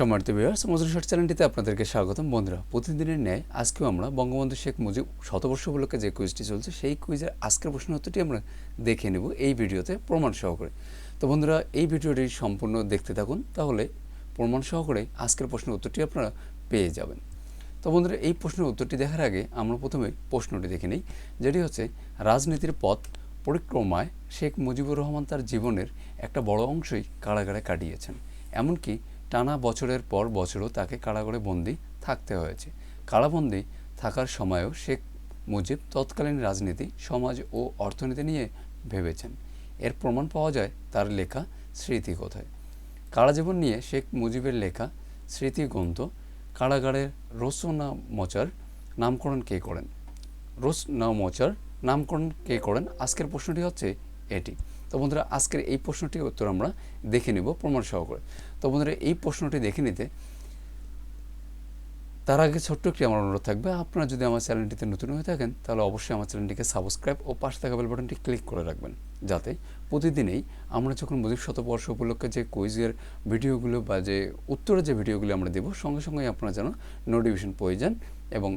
সম্মানিত ভিউয়ার্স মজুর শর্ট চ্যানেলটিতে আপনাদেরকে স্বাগতম। বন্ধুরা, প্রতিদিনের ন্যায় আজকেও আমরা বঙ্গবন্ধু শেখ মুজিব শতবর্ষ উপলক্ষে যে কুইজটি চলছে, সেই কুইজের আজকের প্রশ্ন উত্তরটি আমরা দেখে নেব এই ভিডিওতে প্রমাণ সহকারে। তো বন্ধুরা, এই ভিডিওটি সম্পূর্ণ দেখতে থাকুন, তাহলে প্রমাণ সহকারে আজকের প্রশ্নের উত্তরটি আপনারা পেয়ে যাবেন। তো বন্ধুরা, এই প্রশ্নের উত্তরটি দেখার আগে আমরা প্রথমে প্রশ্নটি দেখে নিই, যেটি হচ্ছে, রাজনীতির পথ পরিক্রমায় শেখ মুজিবুর রহমান তার জীবনের একটা বড় অংশই কারাগারে কাটিয়েছেন। এমনকি টানা বছরের পর বছরও তাকে কারাগারে বন্দি থাকতে হয়েছে। কারাবন্দি থাকার সময়ও শেখ মুজিব তৎকালীন রাজনীতি, সমাজ ও অর্থনীতি নিয়ে ভেবেছেন। এর প্রমাণ পাওয়া যায় তার লেখা স্মৃতি কোথায়। কারাজীবন নিয়ে শেখ মুজিবের লেখা স্মৃতিগ্রন্থ কারাগারের রোসনা মচার নামকরণ কে করেন? রোসনা মচার নামকরণ কে করেন? আজকের প্রশ্নটি হচ্ছে এটি। তো বন্ধুরা, আজকের এই প্রশ্নটির উত্তর আমরা দেখে নেব প্রমাণ সহকারে। তো বন্ধুরা, এই প্রশ্নটি দেখে নিতে তার আগে ছোট্ট একটি আমার অনুরোধ থাকবে। আপনারা যদি আমার চ্যানেলটিতে নতুন হয়ে থাকেন, তাহলে অবশ্যই আমার চ্যানেলটিকে সাবস্ক্রাইব ও পাশে থাকা বেল বাটনটি ক্লিক করে রাখবেন, যাতে প্রতিদিনেই আমরা যখন মুজিব শতবর্ষ উপলক্ষে যে কুইজের ভিডিওগুলো বা যে উত্তরের যে ভিডিওগুলো আমরা দেবো, সঙ্গে সঙ্গেই আপনারা যেন নোটিফিকেশন পেয়ে যান এবং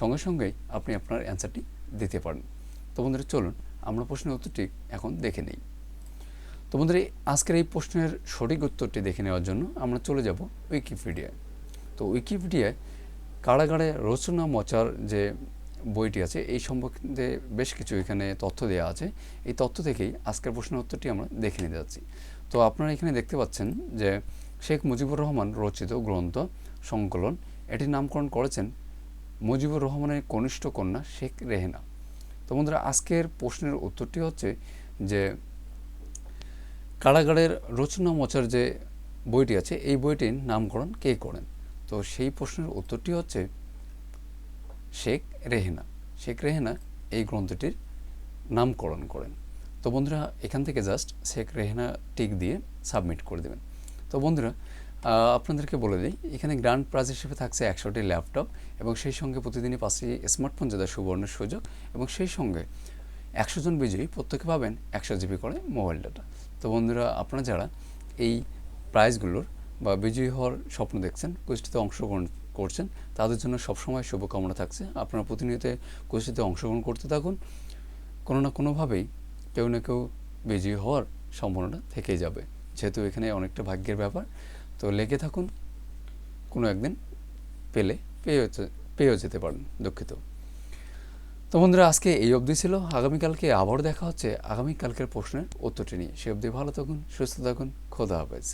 সঙ্গে সঙ্গেই আপনি আপনার অ্যান্সারটি দিতে পারেন। তো বন্ধুরা, চলুন আমরা প্রশ্নের উত্তরটি এখন দেখে নিই। তো বন্ধুরা আজকের এই প্রশ্নের সঠিক উত্তরটি দেখে নেওয়ার জন্য আমরা চলে যাব উইকিপিডিয়ায় তো উইকিপিডিয়ায় কারাগারে রচনা মচার যে বইটি আছে, এই সম্পর্কে বেশ কিছু এখানে তথ্য দেওয়া আছে। এই তথ্য থেকেই আজকের প্রশ্নের উত্তরটি আমরা দেখে নিতে যাচ্ছি। তো আপনারা এখানে দেখতে পাচ্ছেন যে শেখ মুজিবুর রহমান রচিত গ্রন্থ সংকলন, এটির নামকরণ করেছেন মুজিবুর রহমানের কনিষ্ঠ কন্যা শেখ রেহেনা। তো বন্ধুরা, আজকের প্রশ্নের উত্তরটি হচ্ছে যে কারাগারের রচনা মচার যে বইটি আছে, এই বইটির নামকরণ কে করেন? তো সেই প্রশ্নের উত্তরটি হচ্ছে শেখ রেহেনা। শেখ রেহেনা এই গ্রন্থটির নামকরণ করেন। তো বন্ধুরা, এখান থেকে জাস্ট শেখ রেহেনা টিক দিয়ে সাবমিট করে দেবেন। তো বন্ধুরা আপনাদেরকে বলে দিই, এখানে গ্র্যান্ড প্রাইজ হিসেবে থাকছে একশোটি ল্যাপটপ এবং সেই সঙ্গে প্রতিদিনই পাঁচটি স্মার্টফোন জেতার সুবর্ণের সুযোগ এবং সেই সঙ্গে একশো জন বিজয়ী প্রত্যেকে পাবেন একশো জিবি করে মোবাইল ডাটা। তো বন্ধুরা, আপনারা যারা এই প্রাইজগুলোর বা বিজয়ী হওয়ার স্বপ্ন দেখছেন কুইজটিতে অংশগ্রহণ করছেন, তাদের জন্য সবসময় শুভকামনা থাকছে। আপনারা প্রতিনিয়ত কুইজটিতে অংশগ্রহণ করতে থাকুন। কোনো না কোনোভাবেই কেউ না কেউ বিজয়ী হওয়ার সম্ভাবনা থেকেই যাবে। যেহেতু এখানে অনেকটা ভাগ্যের ব্যাপার, তো লেগে থাকুন, কোনো একদিন পেলে পেয়ে যেতে- পেয়েও যেতে পারেন, দুঃখিত। তো বন্ধুরা, আজকে এই অবধি ছিল। আগামীকালকে আবার দেখা হচ্ছে। আগামীকালকের প্রশ্নের উত্তরটি নিয়ে। সে অবধি ভালো থাকুন, সুস্থ থাকুন। খোদা হাফেজ।